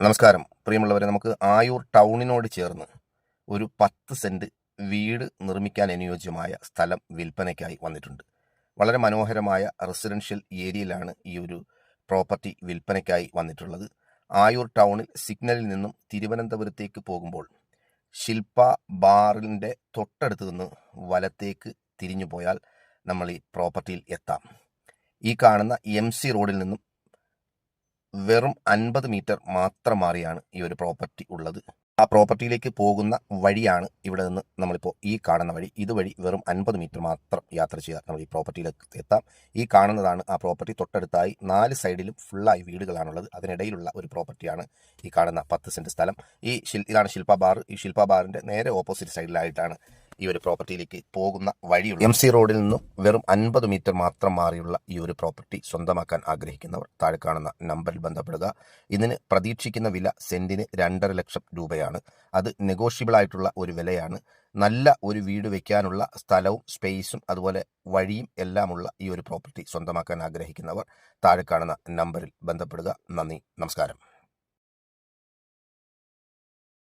നമസ്കാരം. പ്രിയമുള്ളവരെ നമുക്ക് ആയൂർ ടൗണിനോട് ചേർന്ന് ഒരു പത്ത് സെന്റ് വീട് നിർമ്മിക്കാൻ അനുയോജ്യമായ സ്ഥലം വിൽപ്പനയ്ക്കായി വന്നിട്ടുണ്ട്. വളരെ മനോഹരമായ റെസിഡൻഷ്യൽ ഏരിയയിലാണ് ഈ ഒരു പ്രോപ്പർട്ടി വിൽപ്പനയ്ക്കായി വന്നിട്ടുള്ളത്. ആയൂർ ടൗണിൽ സിഗ്നലിൽ നിന്നും തിരുവനന്തപുരത്തേക്ക് പോകുമ്പോൾ ശില്പ ബാറിന്റെ തൊട്ടടുത്ത് നിന്ന് വലത്തേക്ക് തിരിഞ്ഞു പോയാൽ നമ്മൾ ഈ പ്രോപ്പർട്ടിയിൽ എത്താം. ഈ കാണുന്ന എം സി റോഡിൽ നിന്നും വെറും അൻപത് മീറ്റർ മാത്രം മാറിയാണ് ഈ ഒരു പ്രോപ്പർട്ടി ഉള്ളത്. ആ പ്രോപ്പർട്ടിയിലേക്ക് പോകുന്ന വഴിയാണ് ഇവിടെ നിന്ന് നമ്മളിപ്പോൾ ഈ കാണുന്ന വഴി. ഇതുവഴി വെറും അൻപത് മീറ്റർ മാത്രം യാത്ര ചെയ്താൽ നമ്മൾ ഈ പ്രോപ്പർട്ടിയിലേക്ക് എത്താം. ഈ കാണുന്നതാണ് ആ പ്രോപ്പർട്ടി തൊട്ടടുത്തായി നാല് സൈഡിലും ഫുള്ളായി വീടുകളാണുള്ളത്. അതിനിടയിലുള്ള ഒരു പ്രോപ്പർട്ടിയാണ് ഈ കാണുന്ന പത്ത് സെന്റ് സ്ഥലം. ഈ ഇതാണ് ശില്പ ബാർ. ഈ ശില്പ ബാറിന്റെ നേരെ ഓപ്പോസിറ്റ് സൈഡിലായിട്ടാണ് ഈ ഒരു പ്രോപ്പർട്ടിയിലേക്ക് പോകുന്ന വഴിയുള്ള എം സി റോഡിൽ നിന്നും വെറും അൻപത് മീറ്റർ മാത്രം മാറിയുള്ള ഈ ഒരു പ്രോപ്പർട്ടി സ്വന്തമാക്കാൻ ആഗ്രഹിക്കുന്നവർ താഴെ കാണുന്ന നമ്പറിൽ ബന്ധപ്പെടുക. ഇതിന് പ്രതീക്ഷിക്കുന്ന വില സെന്റിന് രണ്ടര ലക്ഷം രൂപയാണ്. അത് നെഗോഷ്യബിൾ ആയിട്ടുള്ള ഒരു വിലയാണ്. നല്ല ഒരു വീട് വെക്കാനുള്ള സ്ഥലവും സ്പേസും അതുപോലെ വഴിയും എല്ലാമുള്ള ഈ ഒരു പ്രോപ്പർട്ടി സ്വന്തമാക്കാൻ ആഗ്രഹിക്കുന്നവർ താഴെ കാണുന്ന നമ്പറിൽ ബന്ധപ്പെടുക. നന്ദി. നമസ്കാരം.